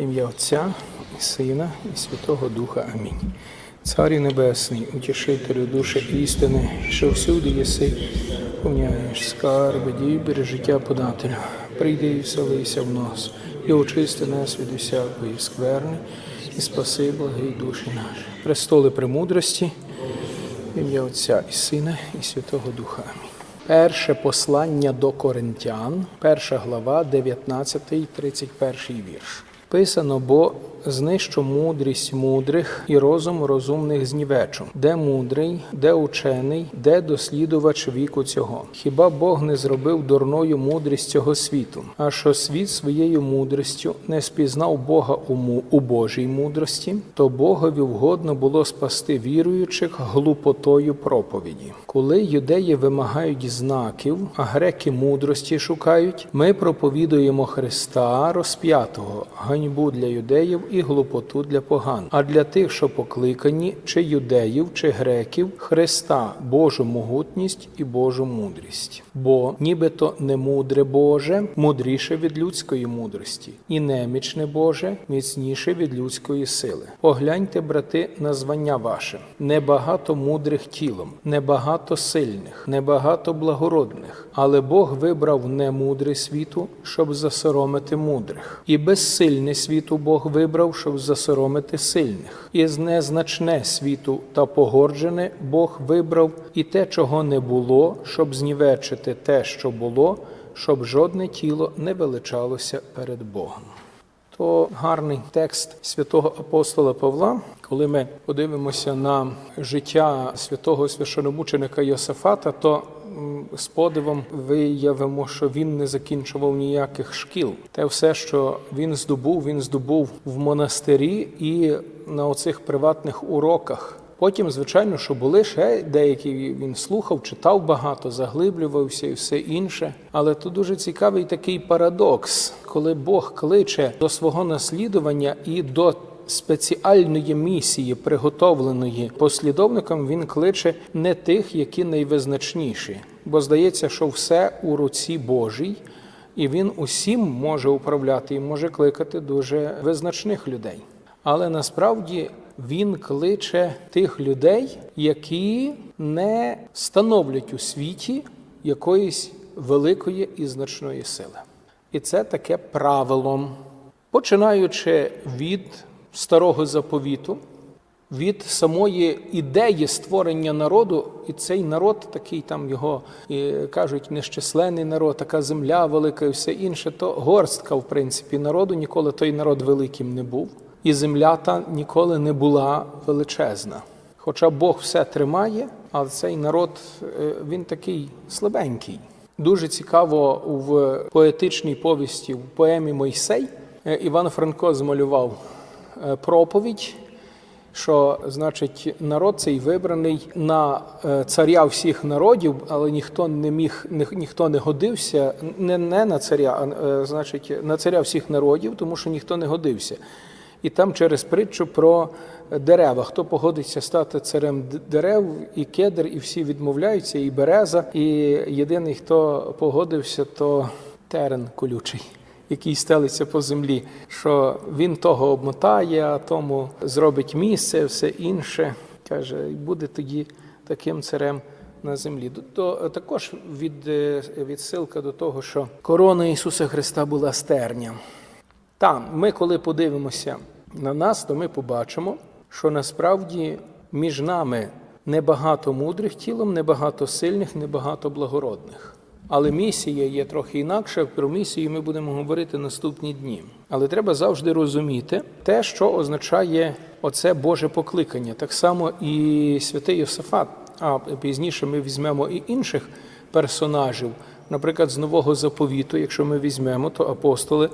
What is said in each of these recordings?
Ім'я Отця і Сина, і Святого Духа. Амінь. Царі Небесний, утішителю душі істини, що всюди єси, помняєш скарби, дібери життя подателю. Прийди і вселися в нас, і очисти нас від усякої скверни, і спаси благий душі наші. Престоли премудрості, ім'я Отця і Сина, і Святого Духа. Амінь. Перше послання до Коринтян, перша глава, 19, 31 вірш. Писано, бо знищу мудрість мудрих і розум розумних знівечу. Де мудрий, де учений, де дослідувач віку цього? Хіба Бог не зробив дурною мудрість цього світу? А що світ своєю мудрістю не спізнав Бога у, му- у Божій мудрості, то Богові вгодно було спасти віруючих глупотою проповіді. Коли юдеї вимагають знаків, а греки мудрості шукають, ми проповідуємо Христа розп'ятого, ганьбу для юдеїв і глупоту для поган. А для тих, що покликані, чи юдеїв, чи греків, Христа, Божу могутність і Божу мудрість. Бо нібито не мудре Боже, мудріше від людської мудрості, і немічне Боже, міцніше від людської сили. Погляньте, брати, на звання ваше. Небагато мудрих тілом, небагато сильних, небагато благородних, але Бог вибрав немудре світу, щоб засоромити мудрих, і безсильне світу Бог вибрав, щоб засоромити сильних, і незначне світу та погорджене Бог вибрав і те, чого не було, щоб знівечити те, що було, щоб жодне тіло не величалося перед Богом. То гарний текст святого апостола Павла, коли ми подивимося на життя святого священомученика Йосафата, то з подивом виявимо, що він не закінчував ніяких шкіл. Те все, що він здобув, він здобув в монастирі і на оцих приватних уроках. Потім, звичайно, що були ще деякі він слухав, читав багато, заглиблювався і все інше. Але тут дуже цікавий такий парадокс, коли Бог кличе до свого наслідування і до спеціальної місії, приготовленої послідовникам, він кличе не тих, які найвизначніші, бо здається, що все у руці Божій. І він усім може управляти і може кликати дуже визначних людей. Але насправді він кличе тих людей, які не становлять у світі якоїсь великої і значної сили. І це таке правило, починаючи від старого заповіту, від самої ідеї створення народу, і цей народ, такий там його і кажуть, нещисленний народ, така земля велика і все інше, то горстка, в принципі, народу ніколи той народ великим не був, і земля та ніколи не була величезна. Хоча Бог все тримає, але цей народ е, він такий слабенький. Дуже цікаво в поетичній повісті, в поемі Мойсей е, Іван Франко змалював проповідь що значить народ цей вибраний на е, царя всіх народів, але ніхто не міг, ніхто не годився, не, не на царя, а е, значить на царя всіх народів, тому що ніхто не годився. І там через притчу про дерева. Хто погодиться стати царем дерев, і кедр, і всі відмовляються, і береза. І єдиний, хто погодився, то терен колючий який стелиться по землі, що він того обмотає, а тому зробить місце, все інше. Каже, і буде тоді таким царем на землі. То також від, е, відсилка до того, що корона Ісуса Христа була стерня. Там ми, коли подивимося на нас, то ми побачимо, що насправді між нами небагато мудрих тілом, небагато сильних, небагато благородних. Але місія є трохи інакша. Про місію ми будемо говорити наступні дні. Але треба завжди розуміти те, що означає оце Боже покликання. Так само і святий Йосифат, А пізніше ми візьмемо і інших персонажів. Наприклад, з нового заповіту, якщо ми візьмемо, то апостоли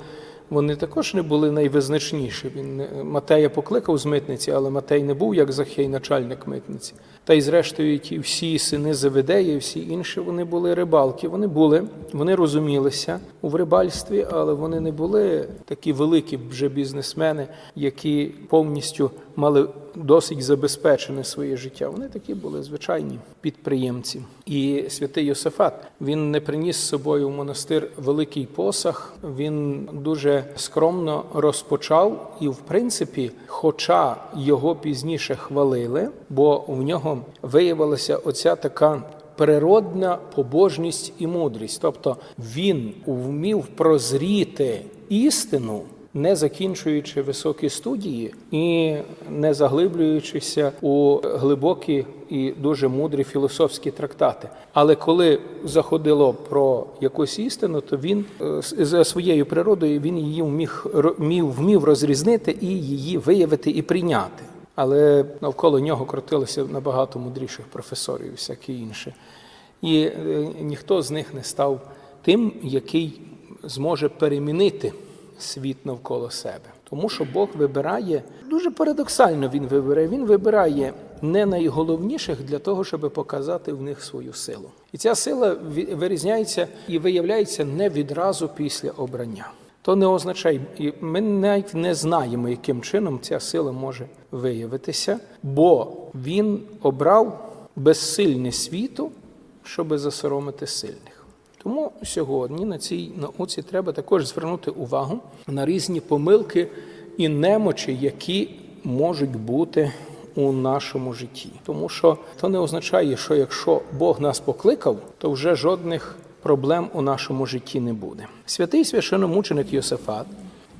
вони також не були найвизначніші. Він Матея покликав з митниці, але Матей не був як Захей, начальник митниці. Та й зрештою, ті всі сини Заведеї, всі інші вони були рибалки. Вони були, вони розумілися у рибальстві, але вони не були такі великі вже бізнесмени, які повністю мали досить забезпечене своє життя. Вони такі були звичайні підприємці. І святий Йосифат він не приніс з собою в монастир великий посах. Він дуже скромно розпочав, і, в принципі, хоча його пізніше хвалили, бо в нього виявилася оця така. Природна побожність і мудрість, тобто він вмів прозріти істину, не закінчуючи високі студії і не заглиблюючися у глибокі і дуже мудрі філософські трактати. Але коли заходило про якусь істину, то він е, за своєю природою він її вміг вмів розрізнити і її виявити і прийняти. Але навколо нього крутилося набагато мудріших професорів, і всяке інше. І е, ніхто з них не став тим, який зможе перемінити світ навколо себе. Тому що Бог вибирає дуже парадоксально. Він вибирає. Він вибирає не найголовніших для того, щоб показати в них свою силу. І ця сила вирізняється і виявляється не відразу після обрання. То не означає, і ми навіть не знаємо, яким чином ця сила може виявитися, бо він обрав безсильне світу, щоб засоромити сильних. Тому сьогодні на цій науці треба також звернути увагу на різні помилки і немочі, які можуть бути у нашому житті. Тому що то не означає, що якщо Бог нас покликав, то вже жодних проблем у нашому житті не буде. Святий священомученик Йосифат,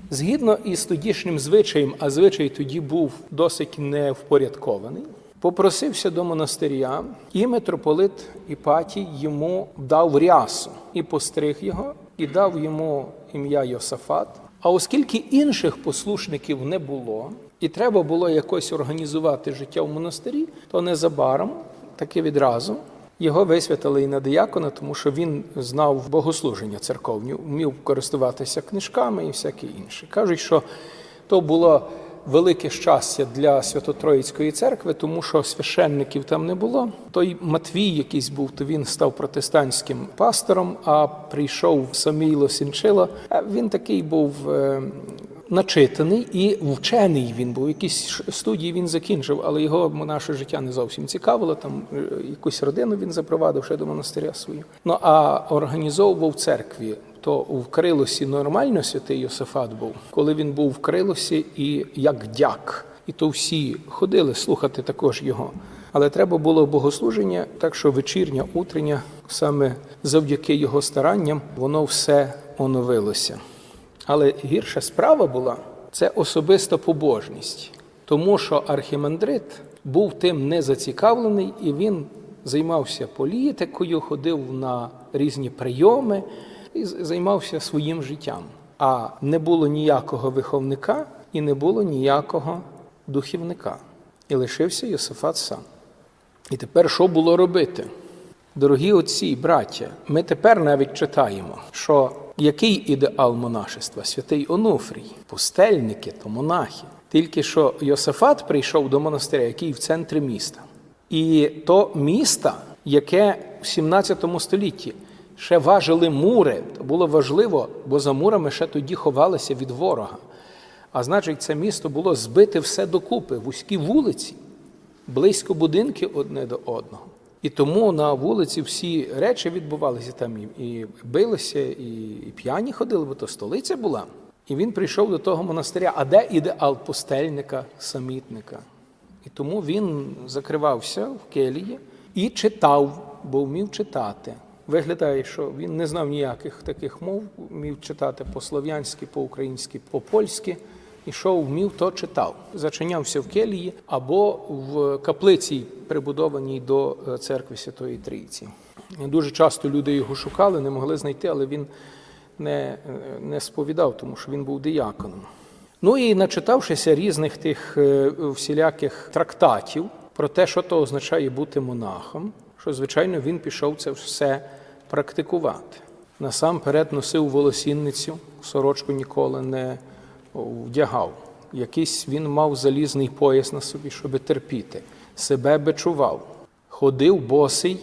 згідно із тодішнім звичаєм, а звичай тоді був досить невпорядкований, попросився до монастиря, і митрополит Іпатій йому дав рясу і постриг його, і дав йому ім'я Йосафат. А оскільки інших послушників не було, і треба було якось організувати життя в монастирі, то незабаром, таки відразу, його висвятили і на диякона, тому що він знав богослуження церковні, вмів користуватися книжками і всяке інше. Кажуть, що то було велике щастя для Свято-Троїцької церкви, тому що священників там не було. Той Матвій, якийсь був, то він став протестантським пастором, а прийшов Самійло Сінчило. а Він такий був. е, Начитаний і вчений він був. Якісь студії він закінчив, але його наше життя не зовсім цікавило. Там е, якусь родину він запровадив ще до монастиря свою. Ну а організовував церкві. То в Крилосі нормально святий Йосифат був, коли він був в Крилосі і як дяк. І то всі ходили слухати також його. Але треба було богослуження, так що вечірня, утрення, саме завдяки його старанням, воно все оновилося. Але гірша справа була це особиста побожність, тому що архімандрит був тим не зацікавлений, і він займався політикою, ходив на різні прийоми і займався своїм життям. А не було ніякого виховника і не було ніякого духівника. І лишився Йосифат сам. І тепер що було робити? Дорогі отці і браття, ми тепер навіть читаємо, що який ідеал монашества? Святий Онуфрій, пустельники то монахи. Тільки що Йосифат прийшов до монастиря, який в центрі міста. І то місто, яке в 17 столітті ще важили мури, то було важливо, бо за мурами ще тоді ховалися від ворога. А значить, це місто було збите все докупи, вузькі вулиці, близько будинки одне до одного. І тому на вулиці всі речі відбувалися там і, билися, і п'яні ходили, бо то столиця була. І він прийшов до того монастиря. А де ідеал пустельника, самітника? І тому він закривався в келії і читав, бо вмів читати. Виглядає, що він не знав ніяких таких мов, вмів читати по-слов'янськи, по-українськи, по-польськи. І що вмів, то читав. Зачинявся в келії або в каплиці, прибудованій до е, церкви Святої Трійці. Дуже часто люди його шукали, не могли знайти, але він не, е, не сповідав, тому що він був дияконом. Ну і начитавшися різних тих е, всіляких трактатів про те, що то означає бути монахом, що, звичайно, він пішов це все практикувати. Насамперед носив волосінницю, сорочку ніколи не вдягав. Якийсь він мав залізний пояс на собі, щоб терпіти. Себе бичував. Ходив босий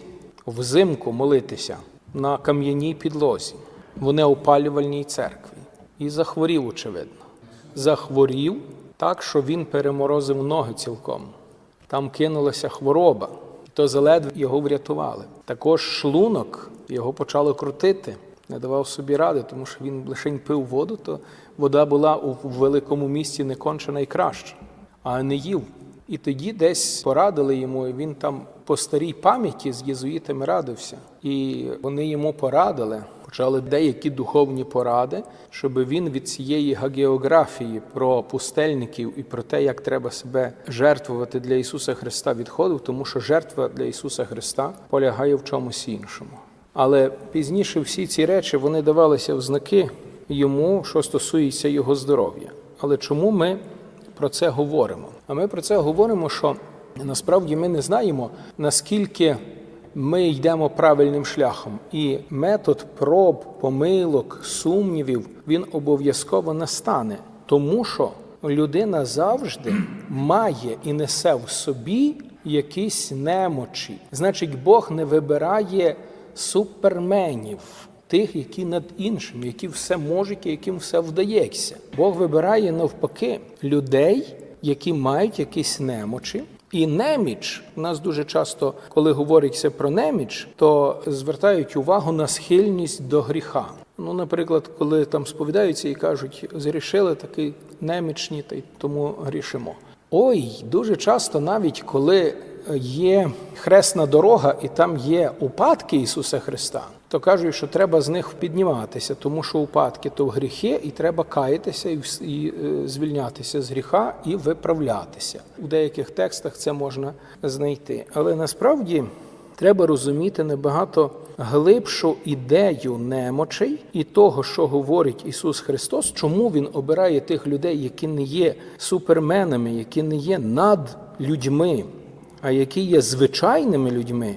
взимку молитися на кам'яній підлозі в неопалювальній церкві. І захворів, очевидно. Захворів так, що він переморозив ноги цілком. Там кинулася хвороба, то заледве його врятували. Також шлунок його почало крутити, не давав собі ради, тому що він лише пив воду, то вода була у великому місті не кончена і краща, а не їв. І тоді десь порадили йому, і він там по старій пам'яті з єзуїтами радився. І вони йому порадили, почали деякі духовні поради, щоб він від цієї гагеографії про пустельників і про те, як треба себе жертвувати для Ісуса Христа, відходив, тому що жертва для Ісуса Христа полягає в чомусь іншому. Але пізніше всі ці речі вони давалися в знаки йому, що стосується його здоров'я. Але чому ми про це говоримо? А ми про це говоримо, що насправді ми не знаємо, наскільки ми йдемо правильним шляхом. І метод проб, помилок, сумнівів він обов'язково настане, тому що людина завжди має і несе в собі якісь немочі. Значить, Бог не вибирає суперменів. Тих, які над іншими, які все можуть і яким все вдається. Бог вибирає навпаки людей, які мають якісь немочі. І неміч у нас дуже часто, коли говориться про неміч, то звертають увагу на схильність до гріха. Ну, наприклад, коли там сповідаються і кажуть, зрішили таки немічні, та й тому грішимо. Ой, дуже часто, навіть коли є хресна дорога і там є упадки Ісуса Христа, то кажуть, що треба з них підніматися, тому що упадки то гріхи, і треба каятися і, і е, звільнятися з гріха і виправлятися. У деяких текстах це можна знайти. Але насправді треба розуміти набагато глибшу ідею немочей і того, що говорить Ісус Христос, чому Він обирає тих людей, які не є суперменами, які не є над людьми, а які є звичайними людьми,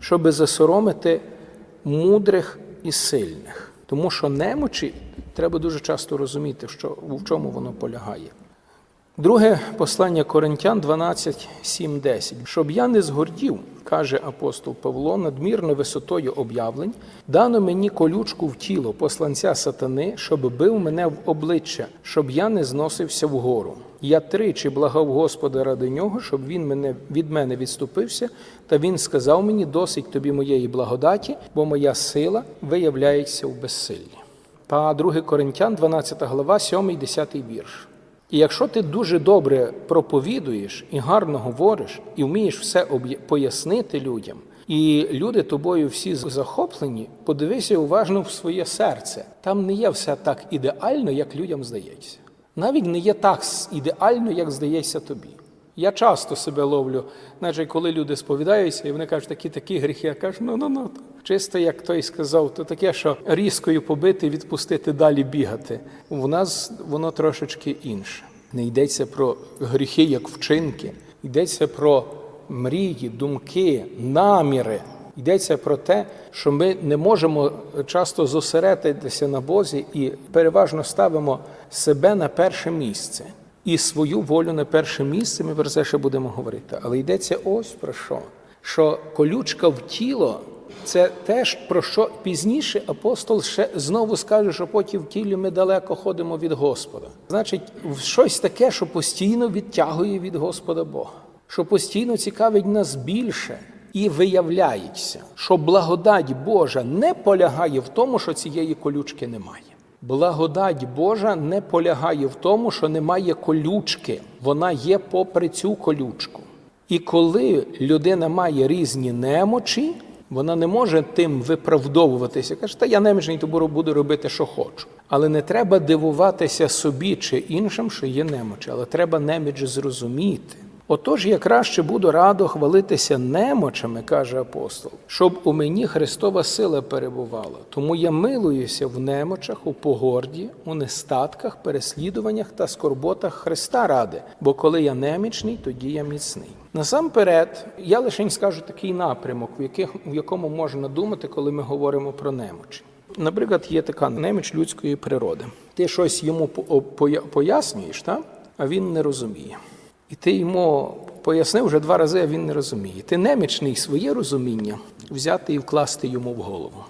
щоби засоромити мудрих і сильних. Тому що немочі треба дуже часто розуміти, що, в чому воно полягає. Друге послання Коринтян 12, 7, 10. Щоб я не згордів, каже апостол Павло, надмірно висотою об'явлень, дано мені колючку в тіло посланця сатани, щоб бив мене в обличчя, щоб я не зносився вгору. Я тричі благав Господа ради нього, щоб він мене від мене відступився, та він сказав мені: досить тобі моєї благодаті, бо моя сила виявляється в безсиллі. Та 2 Коринтян, 12 глава, 7, 10 вірш. І якщо ти дуже добре проповідуєш і гарно говориш, і вмієш все пояснити людям, і люди тобою всі захоплені, подивися уважно в своє серце. Там не є все так ідеально, як людям здається. Навіть не є так ідеально, як здається тобі. Я часто себе ловлю, значить, коли люди сповідаються, і вони кажуть, такі такі гріхи, я кажу, ну ну ну. Чисто, як той сказав, то таке, що різкою побити, відпустити далі бігати. У нас воно трошечки інше. Не йдеться про гріхи як вчинки, йдеться про мрії, думки, наміри. Йдеться про те, що ми не можемо часто зосередитися на Бозі і переважно ставимо себе на перше місце і свою волю на перше місце. Ми про це ще будемо говорити. Але йдеться ось про що: що колючка в тіло це теж про що пізніше апостол ще знову скаже, що потім в тілі ми далеко ходимо від Господа. Значить, щось таке, що постійно відтягує від Господа Бога, що постійно цікавить нас більше. І виявляється, що благодать Божа не полягає в тому, що цієї колючки немає. Благодать Божа не полягає в тому, що немає колючки, вона є попри цю колючку. І коли людина має різні немочі, вона не може тим виправдовуватися. Каже, та я немічний, то буду робити, що хочу. Але не треба дивуватися собі чи іншим, що є немочі, але треба неміч зрозуміти. Отож, я краще буду радо хвалитися немочами, каже апостол, щоб у мені Христова сила перебувала. Тому я милуюся в немочах, у погорді, у нестатках, переслідуваннях та скорботах Христа ради. Бо коли я немічний, тоді я міцний. Насамперед, я лише скажу такий напрямок, в, яких, в якому можна думати, коли ми говоримо про немочі. Наприклад, є така неміч людської природи. Ти щось йому пояснюєш, та? а він не розуміє. І ти йому пояснив вже два рази, а він не розуміє. Ти немічний своє розуміння взяти і вкласти йому в голову.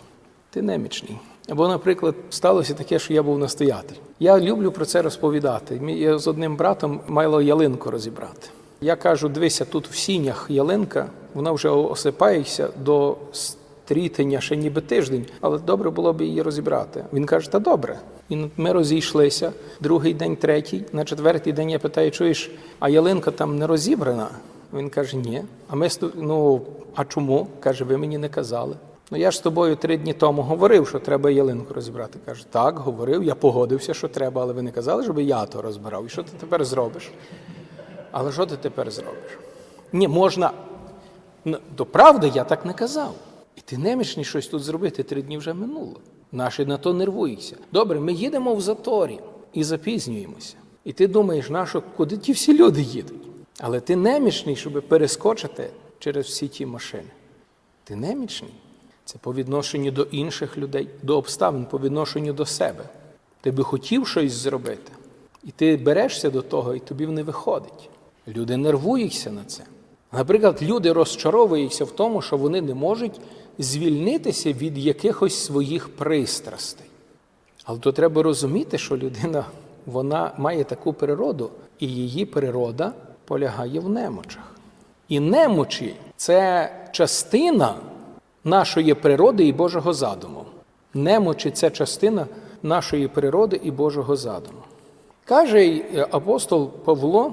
Ти немічний. Або, наприклад, сталося таке, що я був настоятель. Я люблю про це розповідати. Я з одним братом мало ялинку розібрати. Я кажу: дивися, тут в сінях ялинка, вона вже осипається до стрітення ще ніби тиждень, але добре було б її розібрати. Він каже: Та добре. І ми розійшлися. Другий день, третій. На четвертий день я питаю: чуєш, а ялинка там не розібрана? Він каже: Ні. А ми ну а чому? каже, ви мені не казали. Ну я ж з тобою три дні тому говорив, що треба ялинку розібрати. Каже, так, говорив, я погодився, що треба, але ви не казали, щоб я то розбирав. І що ти тепер зробиш? Але що ти тепер зробиш? Ні, можна. Ну, То правда, я так не казав. І ти немічний щось тут зробити, три дні вже минуло. Наші на то нервуються. Добре, ми їдемо в заторі і запізнюємося. І ти думаєш, нащо, куди ті всі люди їдуть? Але ти немічний, щоб перескочити через всі ті машини. Ти немічний. Це по відношенню до інших людей, до обставин, по відношенню до себе. Ти би хотів щось зробити, і ти берешся до того, і тобі не виходить. Люди нервуються на це. Наприклад, люди розчаровуються в тому, що вони не можуть звільнитися від якихось своїх пристрастей. Але то треба розуміти, що людина вона має таку природу, і її природа полягає в немочах. І немочі це частина нашої природи і Божого задуму. Немочі це частина нашої природи і Божого задуму. Каже апостол Павло,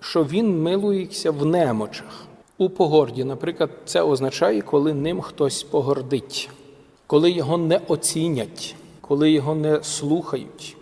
що він милується в немочах. У погорді, наприклад, це означає, коли ним хтось погордить, коли його не оцінять, коли його не слухають.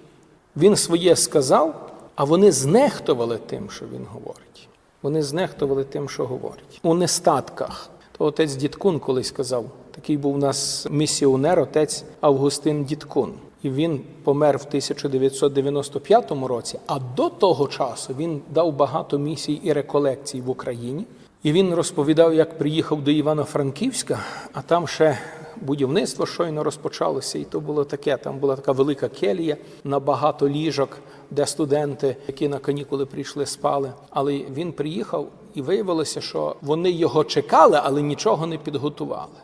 Він своє сказав, а вони знехтували тим, що він говорить. Вони знехтували тим, що говорить. У нестатках. То отець Діткун колись сказав, такий був у нас місіонер, отець Августин Діткун. І він помер в 1995 році, а до того часу він дав багато місій і реколекцій в Україні. І він розповідав, як приїхав до Івано-Франківська, а там ще будівництво щойно розпочалося, і то було таке. Там була така велика келія на багато ліжок, де студенти, які на канікули прийшли, спали. Але він приїхав, і виявилося, що вони його чекали, але нічого не підготували.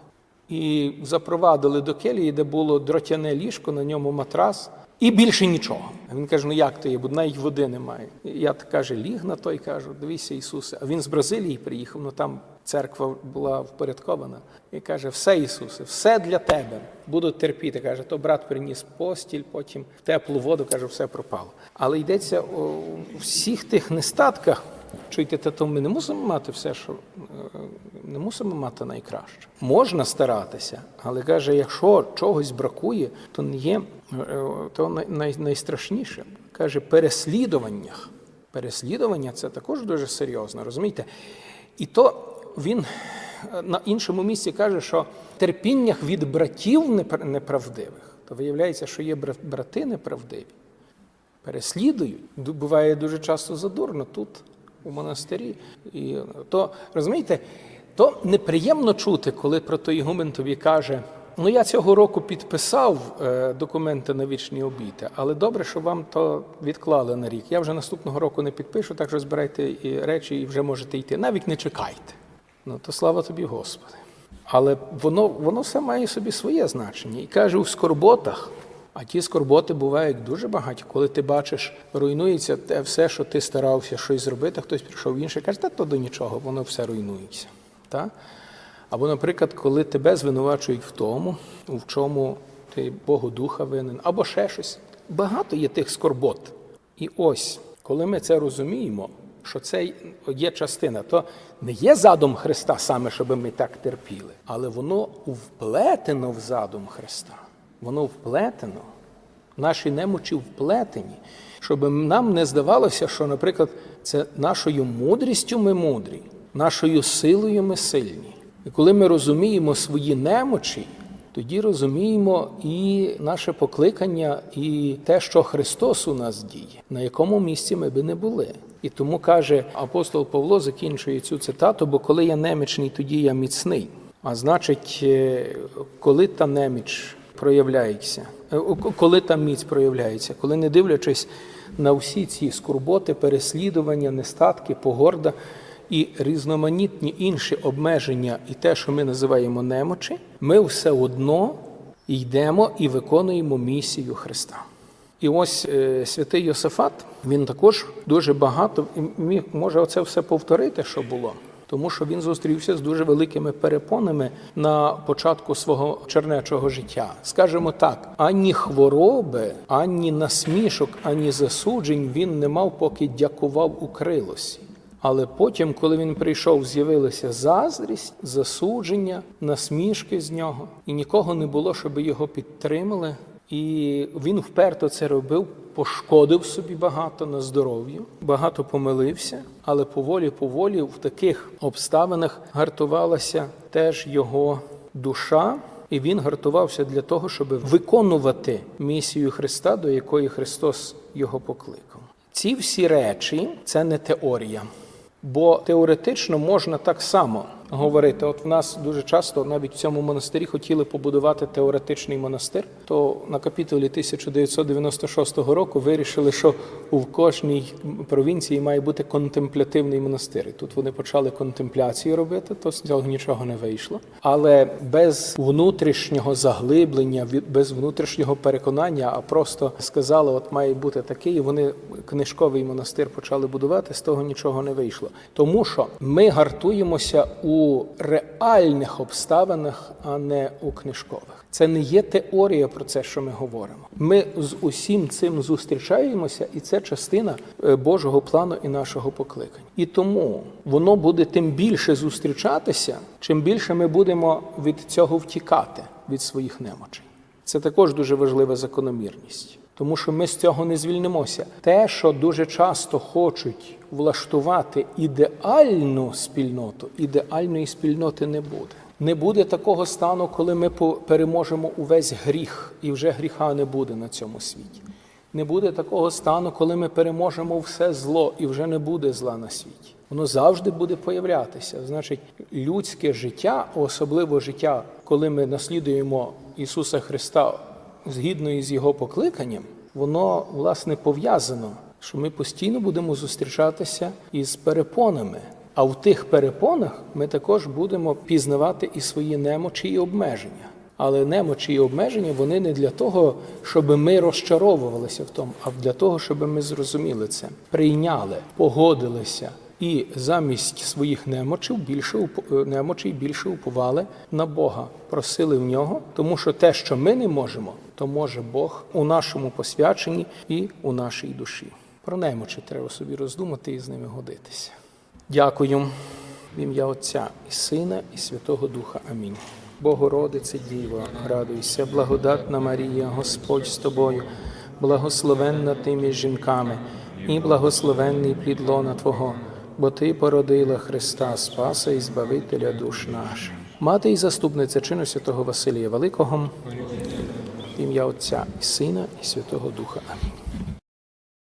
І запровадили до келії, де було дротяне ліжко, на ньому матрас, і більше нічого. А він каже: ну як то є, бо навіть води немає. Я так каже, ліг на той, кажу, дивися, Ісусе. А він з Бразилії приїхав, ну там церква була впорядкована. І каже: Все, Ісусе, все для тебе. Буду терпіти. Каже, то брат приніс постіль, потім теплу воду, каже, все пропало. Але йдеться у всіх тих нестатках. Чуєте, то ми не мусимо мати все, що е, не мусимо мати найкраще. Можна старатися, але каже, якщо чогось бракує, то не є е, то най, най, найстрашніше. Каже, переслідуваннях. Переслідування це також дуже серйозно, розумієте? І то він е, на іншому місці каже, що терпіннях від братів неправдивих, то виявляється, що є бра- брати неправдиві переслідують. Буває дуже часто задурно тут, у монастирі. І то розумієте, то неприємно чути, коли протоігумен тобі каже. Ну, я цього року підписав е, документи на вічні обіти, але добре, що вам то відклали на рік. Я вже наступного року не підпишу, так що збирайте і речі і вже можете йти. Навіть не чекайте. Ну то слава тобі, Господи. Але воно, воно все має собі своє значення. І каже, у скорботах, а ті скорботи бувають дуже багаті, коли ти бачиш, руйнується те все, що ти старався щось зробити, хтось прийшов інший, каже, та то до нічого, воно все руйнується. Так? Або, наприклад, коли тебе звинувачують в тому, в чому ти Богу Духа винен, або ще щось. Багато є тих скорбот. І ось, коли ми це розуміємо, що це є частина, то не є задум Христа саме, щоб ми так терпіли, але воно вплетено в задум Христа. Воно вплетено. Наші немочі вплетені, щоб нам не здавалося, що, наприклад, це нашою мудрістю ми мудрі, нашою силою ми сильні. І коли ми розуміємо свої немочі, тоді розуміємо і наше покликання, і те, що Христос у нас діє, на якому місці ми би не були. І тому каже апостол Павло, закінчує цю цитату: бо коли я немічний, тоді я міцний. А значить, е, коли та неміч проявляється, е, коли та міць проявляється, коли не дивлячись на всі ці скорботи, переслідування, нестатки, погорда і різноманітні інші обмеження, і те, що ми називаємо немочі, ми все одно йдемо і виконуємо місію Христа. І ось е, святий Йосифат, він також дуже багато міг може оце все повторити, що було. Тому що він зустрівся з дуже великими перепонами на початку свого чернечого життя. Скажімо так, ані хвороби, ані насмішок, ані засуджень він не мав, поки дякував у крилосі. Але потім, коли він прийшов, з'явилася заздрість, засудження, насмішки з нього, і нікого не було, щоб його підтримали. І він вперто це робив, пошкодив собі багато на здоров'ю, багато помилився, але поволі, поволі в таких обставинах гартувалася теж його душа, і він гартувався для того, щоб виконувати місію Христа, до якої Христос його покликав. Ці всі речі це не теорія. Бо теоретично можна так само говорити. От в нас дуже часто навіть в цьому монастирі хотіли побудувати теоретичний монастир. То на капітулі 1996 року вирішили, що у кожній провінції має бути контемплятивний монастир. І тут вони почали контемпляцію робити, то з цього нічого не вийшло. Але без внутрішнього заглиблення, без внутрішнього переконання, а просто сказали, от має бути такий. і Вони книжковий монастир почали будувати. З того нічого не вийшло. Тому що ми гартуємося у реальних обставинах, а не у книжкових. Це не є теорія про це, що ми говоримо. Ми з усім цим зустрічаємося, і це частина е, Божого плану і нашого покликання. І тому воно буде тим більше зустрічатися, чим більше ми будемо від цього втікати від своїх немочей. Це також дуже важлива закономірність, тому що ми з цього не звільнимося. Те, що дуже часто хочуть влаштувати ідеальну спільноту, ідеальної спільноти не буде. Не буде такого стану, коли ми переможемо увесь гріх, і вже гріха не буде на цьому світі. Не буде такого стану, коли ми переможемо все зло, і вже не буде зла на світі. Воно завжди буде появлятися. Значить, людське життя, особливо життя, коли ми наслідуємо Ісуса Христа згідно із Його покликанням, воно власне пов'язано, що ми постійно будемо зустрічатися із перепонами. А в тих перепонах ми також будемо пізнавати і свої немочі і обмеження. Але немочі і обмеження вони не для того, щоб ми розчаровувалися в тому, а для того, щоб ми зрозуміли це, прийняли, погодилися і замість своїх немочів більше е, немочей більше уповали на Бога, просили в нього, тому що те, що ми не можемо, то може Бог у нашому посвяченні і у нашій душі. Про немочі треба собі роздумати і з ними годитися. Дякую в ім'я Отця і Сина, і Святого Духа. Амінь. Богородице Діво, радуйся, благодатна Марія, Господь з тобою, благословенна ти між жінками, і благословенний плід лона Твого, бо Ти породила Христа, Спаса і Збавителя душ наших. Мати і заступниця чину святого Василія Великого, ім'я Отця і Сина, і Святого Духа. Амінь.